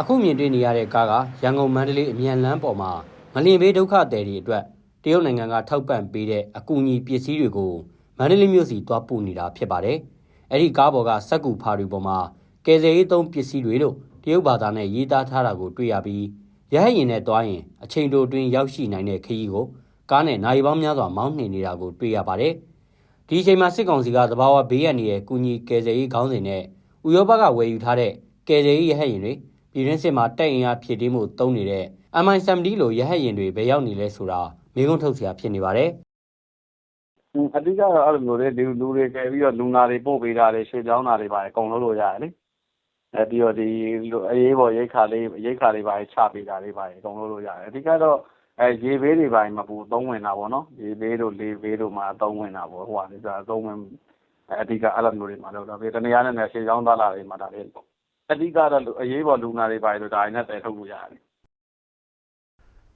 အခုမြင်တွေ့နေရတဲ့ကားကရန်ကုန်မန္တလေးအမြန်လမ်းပေါ်မှာမလင်ဘေးဒုက္ခသည်တွေအတွက်တရုတ်နိုင်ငံကထောက်ပံ့ပေးတဲ့အကူအညီပစ္စည်းတွေကိုမန္တလေးမြို့စီတွားပို့နေတာဖြစ်ပါတယ်။အဲ့ဒီကားပေါ်ကစက်ကူဖာတွေပေါ်မှာကယ်ဆယ်ရေးသုံးပစ္စည်းတွေလို့တရုတ်ဘာသာနဲ့ရေးသားထားတာကိုတွေ့ရပြီးရဟတ်ရင်နဲ့တွားရင်အချိန်တိုအတွင်းရောက်ရှိနိုင်တဲ့ခရီးကိုကားနဲ့နိုင်ပေါင်းများစွာမောင်းနှင်နေတာကိုတွေ့ရပါတယ်။ဒီအချိန်မှာစစ်ကောင်စီကသဘာဝဘေးရန်ရဲ့ကုညီကယ်ဆယ်ရေးခေါင်းစဉ်နဲ့ဥရောပကဝယ်ယူထားတဲ့ကယ်ဆယ်ရေးရဟတ်ရင်တွေ ပြည်တွင်းစစ်မှာတိုက်အင်အားဖြည့်တင်းမှုတုံးနေတဲ့ MI70 လိုရဟတ်ရင်တွေဘယ်ရောက်နေလဲဆိုတာမိကုံးထုတ်စရာဖြစ်နေပါတယ်။อืมအဓိကတော့အဲ့လိုမျိုးလေလူလူတွေကယ်ပြီးတော့လူနာတွေပို့ပေးတာတွေရွှေ့ပြောင်းတာတွေပါအကုန်လုပ်လို့ရတယ်လေအဲပြီးတော့ဒီလိုအရေးပေါ်ရိတ်ခါလေးရိတ်ခါလေးပါချပေးတာလေးပါအကုန်လုပ်လို့ရတယ်အဓိကတော့အဲရေဘေးတွေပါမပူသုံးဝင်တာပေါ့နော်ရေဘေးတို့လေဘေးတို့မှာသုံးဝင်တာပေါ့ဟိုဟာလေဒါသုံးဝင်အဲအဓိကအဲ့လိုမျိုးတွေမှာလုပ်တာပြီးတနေရာနဲ့နဲ့ရွှေ့ပြောင်းသွားလာတွေမှာဒါလေး အဓိကတော့လူအရေးပေါ်လူနာတွေပါလို့ဒါတွေနဲ့တည်ထုတ်လို့ရတယ်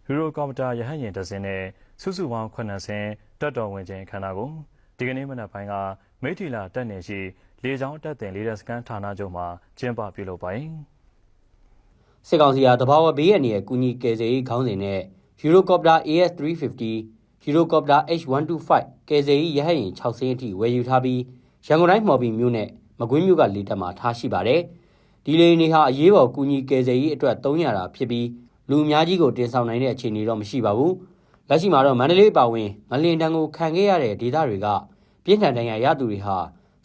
ယူရိုကော်ပတာရဟတ်ယာဉ်တစ်စင်းနဲ့စုစုပေါင်း9ဆင်းတက်တော်ဝင်ခြင်းအခမ်းအနားကိုဒီကနေ့မနက်ပိုင်းကမိထီလာတက်နေရှိလေကြောင်းတက်တင်လေးတဲ့စကန်ဌာနချုပ်မှာကျင်းပပြုလုပ်ပါတယ်စစ်ကောင်စီဟာတဘာဝဘေးရန်ရဲ့ကုညီကယ်ဆယ်ရေးခေါင်းစဉ်နဲ့ Eurocopter AS350 Eurocopter H125 ကယ်ဆယ်ရေးရဟတ်ယာဉ်6စင်းအထိဝယ်ယူထားပြီးရန်ကုန်တိုင်းမော်ဘီမြို့နဲ့မကွေးမြို့ကလေတပ်မှာထားရှိပါတယ်။ ဒီလေယာဉ်တွေဟာအရေးပေါ်ကုညီကယ်ဆယ်ရေးအတွက်သုံးရတာဖြစ်ပြီးလူအများကြီးကိုတင်ဆောင်နိုင်တဲ့အခြေအနေတော့မရှိပါဘူး။လက်ရှိမှာတော့မန္တလေးပါဝင်ငလင်တန်းကိုခံခဲ့ရတဲ့ဒေသတွေကပြင်းထန်ဒဏ်ရာရသူတွေဟာ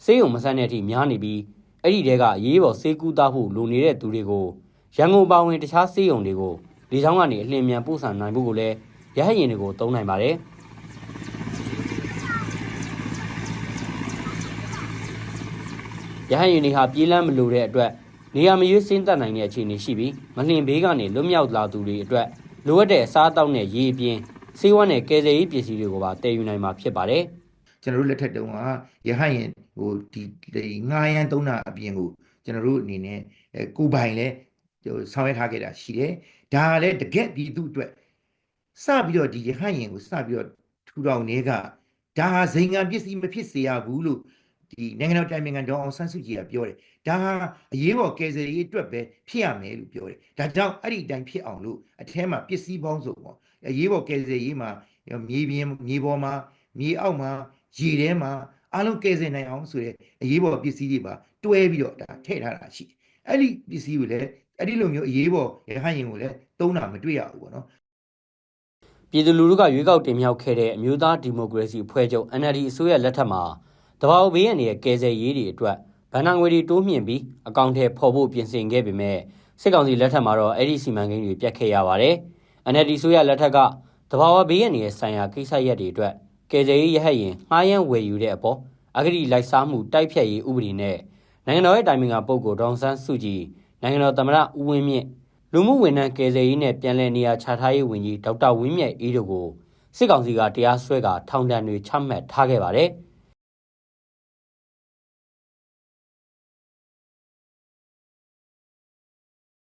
စေးရုံမဆန်းတဲ့အထိများနေပြီးအဲ့ဒီတဲကအရေးပေါ်စေးကူးသားဖို့လိုနေတဲ့သူတွေကိုရန်ကုန်ပါဝင်တခြားစေးရုံတွေကိုလေကြောင်းကနေအလင်းမြန်ပို့ဆောင်နိုင်ဖို့ကိုလည်းရဟတ်ယာဉ်တွေကိုသုံးနိုင်ပါတယ်။ရဟတ်ယာဉ်တွေဟာပြေးလမ်းမလိုတဲ့အတွက် နေရာမရွေးစင်းတက်နိုင်တဲ့အခြေအနေရှိပြီးမလင်ဘေးကနေလွတ်မြောက်လာသူတွေအတွက်လိုအပ်တဲ့အစားအသောက်နဲ့ရေအပြင်စေဝါနဲ့ကယ်ဆယ်ရေးပစ္စည်းတွေကိုပါတည်ယူနိုင်မှာဖြစ်ပါတယ်။ကျွန်တော်တို့လက်ထက်တုန်းကရဟတ်ရင်ဟိုဒီဒီငားရန်သုံးတာအပြင်ကိုကျွန်တော်တို့အနေနဲ့အဲကိုပိုင်လဲဟိုဆောင်ရွက်ထားခဲ့တာရှိတယ်ဒါကလည်းတကက်ပြည်သူအတွက်စပြီးတော့ဒီရဟတ်ရင်ကိုစပြီးတော့ထူထောင်နေကဒါဟာဇိမ်ငံပစ္စည်းမဖြစ်စေရဘူးလို့ ဒီနိုင်ငံတော်တိုင်ပင်ခံဒေါအောင်ဆန်းစုကြည်ကပြောတယ်ဒါဟာအရေးပေါ်ကယ်ဆယ်ရေးအတွက်ပဲဖြစ်ရမယ်လို့ပြောတယ်ဒါကြောင့်အဲ့ဒီအတိုင်းဖြစ်အောင်လို့အထဲမှာပစ္စည်းပေါင်းစုံပေါ့အရေးပေါ်ကယ်ဆယ်ရေးမှာမြေပြင်မြေပေါ်မှာမြေအောက်မှာရေထဲမှာအားလုံးကယ်ဆယ်နိုင်အောင်ဆိုတဲ့အရေးပေါ်ပစ္စည်းတွေပါတွဲပြီးတော့ဒါထည့်ထားတာရှိတယ်။အဲ့ဒီပစ္စည်းကိုလည်းအဲ့ဒီလိုမျိုးအရေးပေါ်ရဟန်းရင်ကိုလည်းသုံးတာမတွေ့ရဘူးပေါ့နော်ပြည်သူလူထုကရွေးကောက်တင်မြှောက်ခဲ့တဲ့အမျိုးသားဒီမိုကရေစီအဖွဲ့ချုပ် NLD အစိုးရလက်ထက်မှာ တဘာဝဘေးရန်ရဲ့ကယ်ဆယ်ရေးတွေအတွက်ဗန်နာငွေတွေတိုးမြင့်ပြီးအကောင့်ထဲပေါ်ဖို့ပြင်ဆင်ခဲ့ပေမဲ့စစ်ကောင်စီလက်ထက်မှာတော့အဲ့ဒီစီမံကိန်းတွေပြတ်ခဲ့ရပါတယ်။ NLD အစိုးရလက်ထက်ကတဘာဝဘေးရန်ရဲ့ဆိုင်ရာကိစ္စရပ်တွေအတွက်ကယ်ဆယ်ရေးရဟတ်ရင်ငှားရမ်းဝယ်ယူတဲ့အပေါ်အဂတိလိုက်စားမှုတိုက်ဖြတ်ရေးဥပဒေနဲ့နိုင်ငံတော်ရဲ့တိုင်ပင်ခံပုဂ္ဂိုလ်ဒေါန်ဆန်းစုကြည်နိုင်ငံတော်သမ္မတဦးဝင်းမြင့်လူမှုဝန်ထမ်းကယ်ဆယ်ရေးနဲ့ပြည်내နေရာချထားရေးဝန်ကြီးဒေါက်တာဝင်းမြတ်အေးတို့ကိုစစ်ကောင်စီကတရားစွဲကထောင်ဒဏ်တွေချမှတ်ထားခဲ့ပါတယ်။